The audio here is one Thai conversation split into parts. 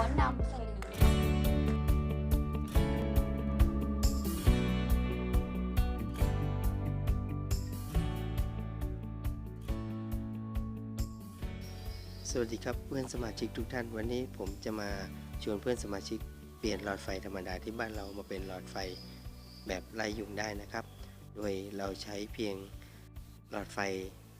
อนำเสนอสวัสดีครับเพื่อนสมาชิกทุกท่านวันนี้ผมจะมาชวนเพื่อนสมาชิกเปลี่ยนหลอดไฟธรรมดาที่บ้านเรามาเป็นหลอดไฟแบบไล่ยุงได้นะครับ โดยเราใช้เพียงหลอดไฟ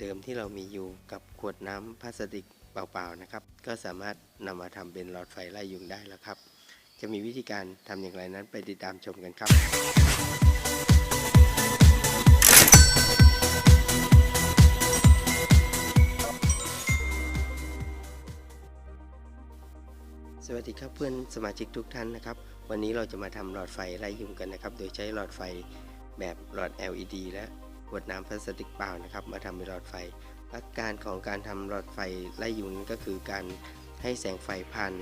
เดิมที่เรามีอยู่กับขวดน้ำพลาสติก เปล่าๆนะครับ ก็สามารถนำมาทำเป็นหลอดไฟไล่ยุงได้แล้วครับ จะมีวิธีการทำอย่างไรนั้นไปติดตามชมกันครับสวัสดีครับเพื่อนสมาชิกทุกท่านนะครับ วันนี้เราจะมาทำหลอดไฟไล่ยุงกันนะครับ โดยใช้หลอดไฟแบบหลอด LED และขวดน้ำพลาสติกเปล่านะครับ มาทำเป็นหลอดไฟ หลักการของการทำหลอดไฟไล่ยุงก็คือการให้แสงไฟผ่าน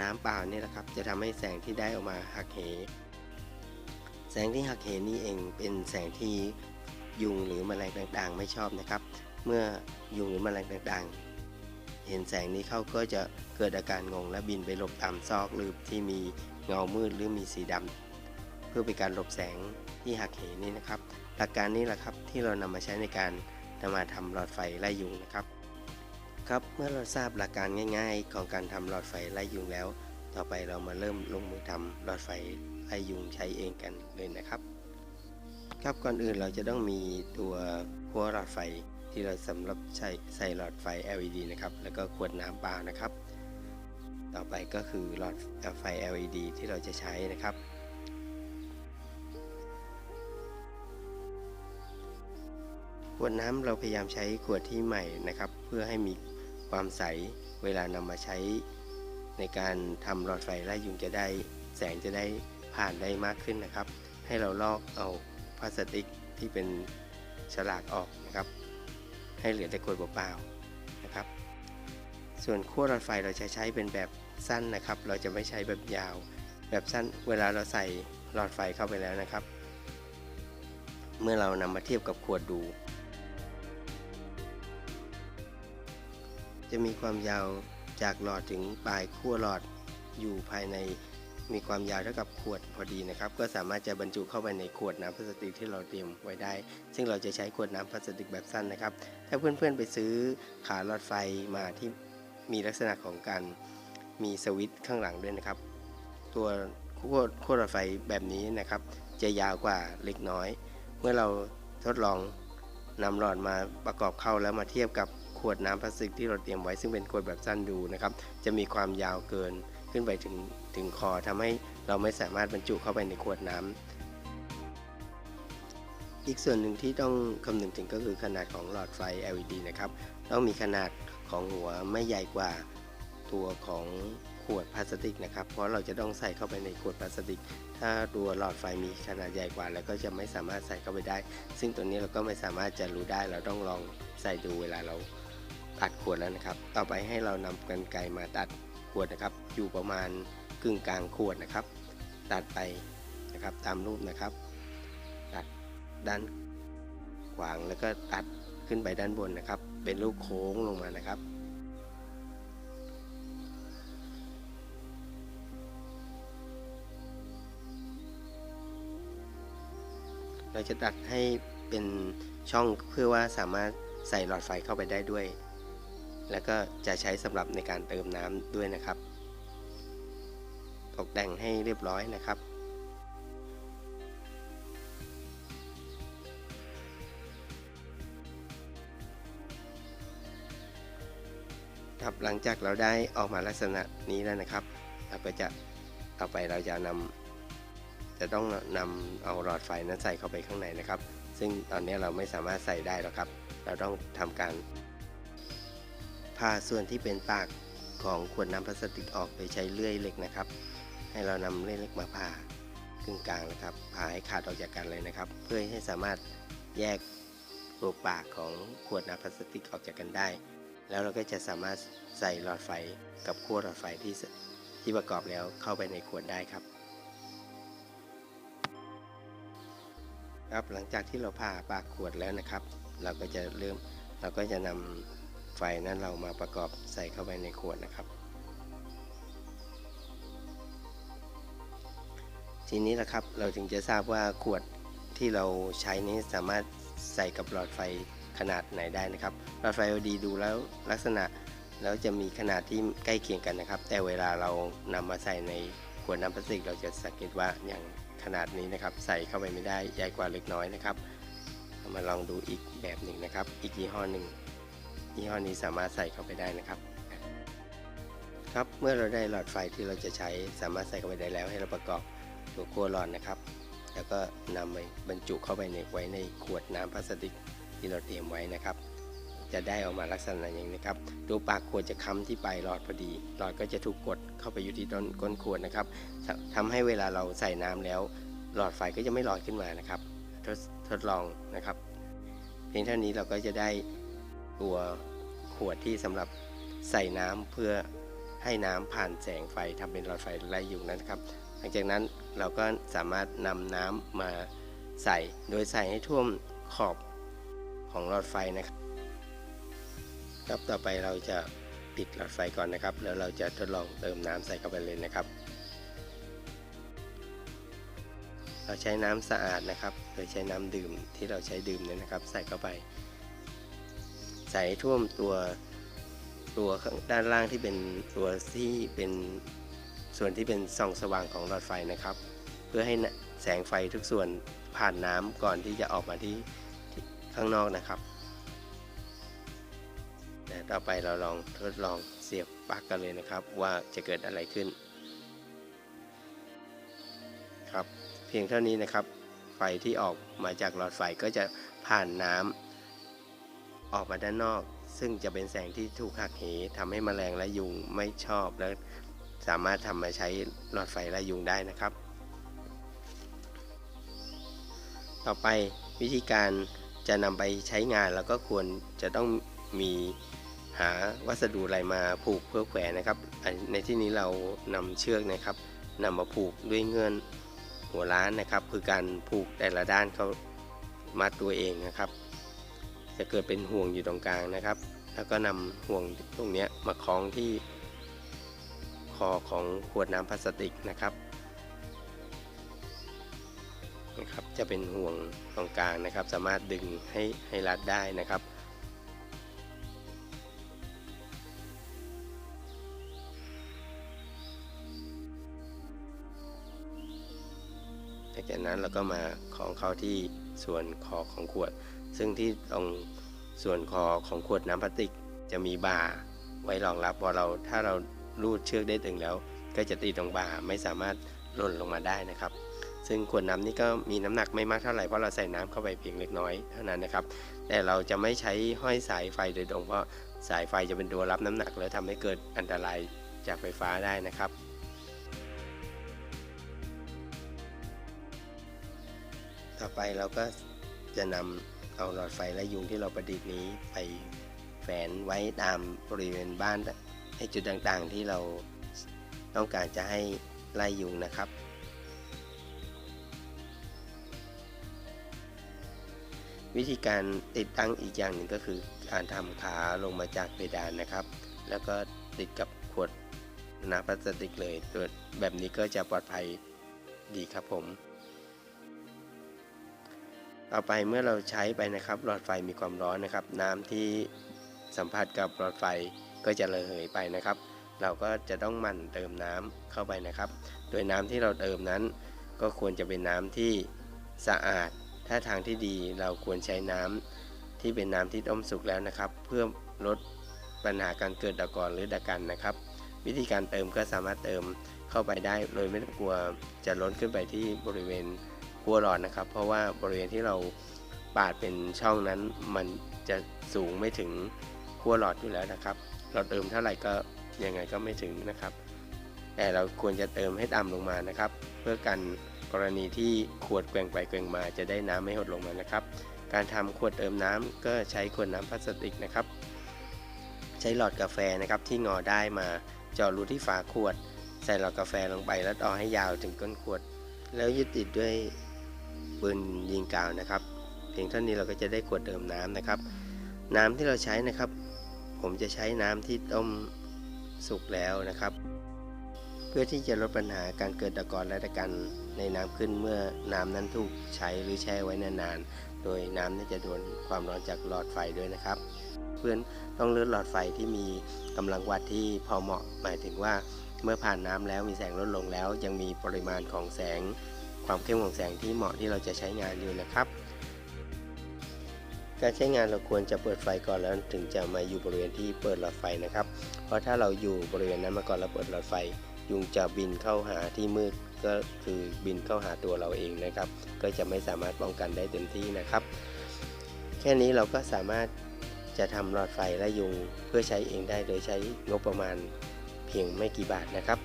น้ำเปล่านี่แหละครับ จะทำให้แสงที่ได้ออกมาหักเห แสงที่หักเหนี่เองเป็นแสงที่ยุงหรือแมลงต่างๆ ไม่ชอบนะครับ เมื่อยุงหรือแมลงต่างๆ เห็นแสงนี้เข้าก็จะเกิดอาการงงและบินไปหลบตามซอกหรือที่มีเงามืดหรือมีสีดำเพื่อเป็นการหลบแสงที่หักเหนี่นะครับ หลักการนี้แหละครับที่เรานำมาใช้ในการ นำมาทำหลอดไฟไล่ยุงนะครับ ครับเมื่อเราทราบหลักการง่าย ๆ ของการทำหลอดไฟไล่ยุงแล้ว ต่อไปเรามาเริ่มลงมือทำหลอดไฟไล่ยุงใช้เองกันเลยนะครับ ครับก่อนอื่นเราจะต้องมีตัวหัวหลอดไฟที่เราสำหรับใช้ใส่หลอดไฟ LED นะครับ แล้วก็ขวดน้ำเปล่านะครับ ต่อไปก็คือหลอดไฟ LED ที่เราจะใช้นะครับ วดน้ำเราพยายามใช้ขวดที่ใหม่นะครับ เพื่อให้มีความใสเวลานำมาใช้ ในการทำหลอดไฟไล่ยุงจะได้แสงจะได้ผ่านได้มากขึ้นนะครับ ให้เราลอกเอาพลาสติกที่เป็นฉลากออกนะครับ ให้เหลือแต่ขวดเปล่าๆนะครับ ส่วนขั้วหลอดไฟเราจะใช้เป็นแบบสั้นนะครับ เราจะไม่ใช้แบบยาว แบบสั้นเวลาเราใส่หลอดไฟเข้าไปแล้วนะครับ เมื่อเรานำมาเทียบกับขวดดู จะมีความยาวจากหลอดถึงปลายขั้วหลอดอยู่ภายในมีความยาวเท่ากับขวดพอดีนะครับ ก็สามารถจะบรรจุเข้าไปในขวดน้ำพลาสติกที่เราเตรียมไว้ได้ ซึ่งเราจะใช้ขวดน้ำพลาสติกแบบสั้นนะครับ ถ้าเพื่อนๆไปซื้อขาหลอดไฟมาที่มีลักษณะของการมีสวิตช์ข้างหลังด้วยนะครับ ตัวขั้วขั้วหลอดไฟแบบนี้นะครับ จะยาวกว่าเล็กน้อย เมื่อเราทดลองนำหลอดมาประกอบเข้าแล้วมาเทียบกับ ขวดน้ำพลาสติกที่เราเตรียมไว้ซึ่งเป็นขวดแบบสั้นดูนะครับ จะมีความยาวเกินขึ้นไปถึงถึงคอทำให้เราไม่สามารถบรรจุเข้าไปในขวดน้ำอีกส่วนหนึ่งที่ต้องคำนึงถึงก็คือขนาดของหลอดไฟ LED นะครับ ต้องมีขนาดของหัวไม่ใหญ่กว่าตัวของขวดพลาสติกนะครับ เพราะเราจะต้องใส่เข้าไปในขวดพลาสติก ถ้าตัวหลอดไฟมีขนาดใหญ่กว่า แล้วก็จะไม่สามารถใส่เข้าไปได้ ซึ่งตัวนี้เราก็ไม่สามารถจะรู้ได้ เราต้องลองใส่ดูเวลาเรา ตัดขวดแล้วนะครับ ต่อไปให้เรานำกรรไกรมาตัดขวดนะครับ อยู่ประมาณกึ่งกลางขวดนะครับ ตัดไปนะครับตามรูปนะครับ ตัดด้านขวางแล้วก็ตัดขึ้นไปด้านบนนะครับ เป็นรูปโค้งลงมานะครับเราจะตัดให้เป็นช่องเพื่อว่าสามารถใส่หลอดไฟเข้าไปได้ด้วย แล้วก็จะใช้สำหรับในการเติมน้ำด้วยนะครับ ตกแต่งให้เรียบร้อยนะครับครับหลังจากเราได้ออกมาลักษณะนี้แล้วนะครับ เราก็จะต่อไปเราจะนำจะต้องนำเอาหลอดไฟนั้นใส่เข้าไปข้างในนะครับ ซึ่งตอนนี้เราไม่สามารถใส่ได้หรอกครับ เราต้องทำการ ผ่าส่วนที่เป็นปากของขวดน้ำพลาสติกออกโดยใช้เลื่อยเหล็กนะครับ ให้เรานำเลื่อยเหล็กมาผ่าครึ่งกลางนะครับผ่าให้ขาดออกจากกันเลยนะครับ เพื่อให้สามารถแยกตัวปากของขวดน้ำพลาสติกออกจากกันได้ แล้วเราก็จะสามารถใส่หลอดไฟกับขั้วหลอดไฟที่ที่ประกอบแล้วเข้าไปในขวดได้ครับ ครับหลังจากที่เราผ่าปากขวดแล้วนะครับ เราก็จะเริ่มเราก็จะนำ ไฟนั้นเรามาประกอบใส่เข้าไปในขวดนะครับ ทีนี้ละครับเราถึงจะทราบว่าขวดที่เราใช้นี้สามารถใส่กับหลอดไฟขนาดไหนได้นะครับหลอดไฟ LED ดูแล้วลักษณะแล้วจะมีขนาดที่ใกล้เคียงกันนะครับ แต่เวลาเรานำมาใส่ในขวดน้ำพลาสติก เราจะสังเกตว่าอย่างขนาดนี้นะครับ ใส่เข้าไปไม่ได้ใหญ่กว่าเล็กน้อยนะครับ มาลองดูอีกแบบหนึ่งนะครับ อีกยี่ห้อหนึ่ง ยี่ห้อนี้สามารถใส่เข้าไปได้นะครับ ครับเมื่อเราได้หลอดไฟที่เราจะใช้สามารถใส่เข้าไปได้แล้ว ให้เราประกอบตัวขั้วหลอดนะครับ แล้วก็นำไปบรรจุเข้าไปในไว้ในขวดน้ำพลาสติกที่เราเตรียมไว้นะครับ จะได้ออกมาลักษณะอย่างนี้นะครับ ตัวปากขวดจะค้ำที่ปลายหลอดพอดี หลอดก็จะถูกกดเข้าไปอยู่ที่ต้นก้นขวดนะครับทำทำให้เวลาเราใส่น้ำแล้ว หลอดไฟก็จะไม่ลอยขึ้นมานะครับ ทดทดลองนะครับ เพียงเท่านี้เราก็จะได้ตัว ขวดที่สำหรับใส่น้ำเพื่อให้น้ำผ่านแสงไฟทำเป็นหลอดไฟไล่ยุงนะครับหลังจากนั้นเราก็สามารถนำน้ำมาใส่โดยใส่ให้ท่วมขอบของหลอดไฟนะครับครับต่อไปเราจะปิดหลอดไฟก่อนนะครับ แล้วเราจะทดลองเติมน้ำใส่เข้าไปเลยนะครับ เราใช้น้ำสะอาดนะครับ โดยใช้น้ำดื่มที่เราใช้ดื่มเนี่ยนะครับ ใส่เข้าไป ใส่ท่วมตัวตัวด้านล่างที่เป็นตัวที่เป็นส่วนที่เป็นส่องสว่างของหลอดไฟนะครับ เพื่อให้แสงไฟทุกส่วนผ่านน้ำก่อนที่จะออกมาที่ข้างนอกนะครับแต่ต่อไปเราลองทดลองเสียบปลั๊กกันเลยนะครับ ว่าจะเกิดอะไรขึ้น ครับ เพียงเท่านี้นะครับ ไฟที่ออกมาจากหลอดไฟก็จะผ่านน้ำ ออกมาด้านนอก ซึ่งจะเป็นแสงที่ถูกหักเหทำให้แมลงและยุงไม่ชอบและสามารถทำมาใช้หลอดไฟไล่ยุงได้นะครับ ต่อไปวิธีการจะนำไปใช้งานแล้วก็ควรจะต้องมีหาวัสดุอะไรมาผูกเพื่อแขวนนะครับ ในที่นี้เรานำเชือกนะครับนำมาผูกด้วยเงื่อนหัวล้านนะครับ คือการผูกแต่ละด้านเขามัดตัวเองนะครับ จะเกิดเป็นห่วงอยู่ตรงกลางนะครับ แล้วก็นำห่วงตรงนี้มาคล้องที่คอของขวดน้ำพลาสติกนะครับนะครับ จะเป็นห่วงตรงกลางนะครับ สามารถดึงให้ให้รัดได้นะครับจากนั้นเราก็มาคล้องเข้าที่ส่วนคอของขวด ซึ่งที่ตรงส่วนคอของขวดน้ำพลาสติกจะมีบ่าไว้รองรับพอเราถ้าเราลูดเชือกได้ถึงแล้ว ก็จะตีตรงบ่าไม่สามารถหล่นลงมาได้นะครับ ซึ่งขวดน้ำนี้ก็มีน้ำหนักไม่มากเท่าไหร่เพราะเราใส่น้ำเข้าไปเพียงเล็กน้อยเท่านั้นนะครับ แต่เราจะไม่ใช้ห้อยสายไฟโดยตรงเพราะสายไฟจะเป็นตัวรับน้ำหนัก แล้วทำให้เกิดอันตรายจากไฟฟ้าได้นะครับต่อไปเราก็จะนำ เอาหลอดไฟและยุงที่เราประดิษฐ์นี้ไปแฝนไว้ตามบริเวณบ้านในจุดต่างๆ ที่เราต้องการจะให้ไล่ยุงนะครับ วิธีการติดตั้งอีกอย่างหนึ่งก็คือการทำขาลงมาจากเพดานนะครับ แล้วก็ติดกับขวดน้ำพลาสติกเลยโดยแบบนี้ก็จะปลอดภัยดีครับผม ต่อไปเมื่อเราใช้ไปนะครับหลอดไฟมีความร้อนนะครับ น้ำที่สัมผัสกับหลอดไฟก็จะระเหยไปนะครับ เราก็จะต้องหมั่นเติมน้ำเข้าไปนะครับ โดยน้ำที่เราเติมนั้น ก็ควรจะเป็นน้ำที่สะอาด ถ้าทางที่ดีเราควรใช้น้ำที่เป็นน้ำที่ต้มสุกแล้วนะครับ เพื่อลดปัญหาการเกิดตะกอนหรือดะกันนะครับ วิธีการเติมก็สามารถเติมเข้าไปได้ โดยไม่ต้องกลัวจะล้นขึ้นไปที่บริเวณ ขั้วหลอดนะครับ เพราะว่าบริเวณที่เราปาดเป็นช่องนั้น มันจะสูงไม่ถึงขั้วหลอดอยู่แล้วนะครับ เราเติมเท่าไหร่ก็ยังไงก็ไม่ถึงนะครับ แต่เราควรจะเติมให้ต่ำลงมานะครับ เพื่อกันกรณีที่ขวดแกว่งไปแกว่งมาจะได้น้ำไม่หดลงมานะครับ การทำขวดเติมน้ำก็ใช้ขวดน้ำพลาสติกนะครับ ใช้หลอดกาแฟนะครับที่งอได้มาเจาะรูที่ฝาขวด ใส่หลอดกาแฟลงไปแล้วต่อให้ยาวถึงก้นขวด แล้วยึดติดด้วย ปืนยิงกาวนะครับ เพียงเท่านี้เราก็จะได้ขวดเติมน้ำนะครับ น้ำที่เราใช้นะครับ ผมจะใช้น้ำที่ต้มสุกแล้วนะครับ เพื่อที่จะลดปัญหาการเกิดตะกอนและตะกันในน้ำขึ้นเมื่อน้ำนั้นถูกใช้หรือแช่ไว้นานๆโดยน้ำนั้นจะโดนความร้อนจากหลอดไฟด้วยนะครับ เพื่อนต้องเลือกหลอดไฟที่มีกำลังวัดที่พอเหมาะหมายถึงว่าเมื่อผ่านน้ำแล้วมีแสงลดลงแล้ว ยังมีปริมาณของแสง ความเข้มของแสงที่เหมาะที่เราจะใช้งานอยู่นะครับ การใช้งานเราควรจะเปิดไฟก่อนแล้วถึงจะมาอยู่บริเวณที่เปิดหลอดไฟนะครับ เพราะถ้าเราอยู่บริเวณนั้นมาก่อนแล้วเปิดหลอดไฟ ยุงจะบินเข้าหาที่มืดก็คือบินเข้าหาตัวเราเองนะครับ ก็จะไม่สามารถป้องกันได้เต็มที่นะครับ แค่นี้เราก็สามารถจะทำหลอดไฟและยุงเพื่อใช้เองได้โดยใช้งบประมาณเพียงไม่กี่บาทนะครับ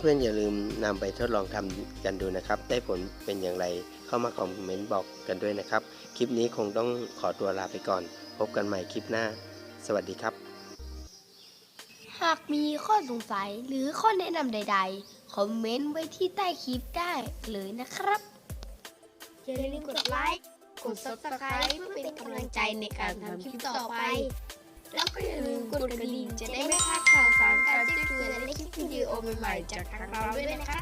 เพื่อนๆอย่าลืมนำไปทดลองทำกันดูนะครับ ได้ผลเป็นอย่างไรเข้ามาคอมเมนต์บอกกันด้วยนะครับ คลิปนี้คงต้องขอตัวลาไปก่อน พบกันใหม่คลิปหน้า สวัสดีครับ หากมีข้อสงสัยหรือข้อแนะนำใด ๆ คอมเมนต์ไว้ที่ใต้คลิปได้เลยนะครับอย่าลืมกดไลค์ กด subscribe เพื่อเป็นกำลังใจในการทำคลิปต่อไป แล้วก็อย่าลืมกดกระดิ่งจะได้ไม่พลาดข่าวสารการแจ้งเตือนและคลิปวิดีโอใหม่ๆจากทางเราด้วยนะคะ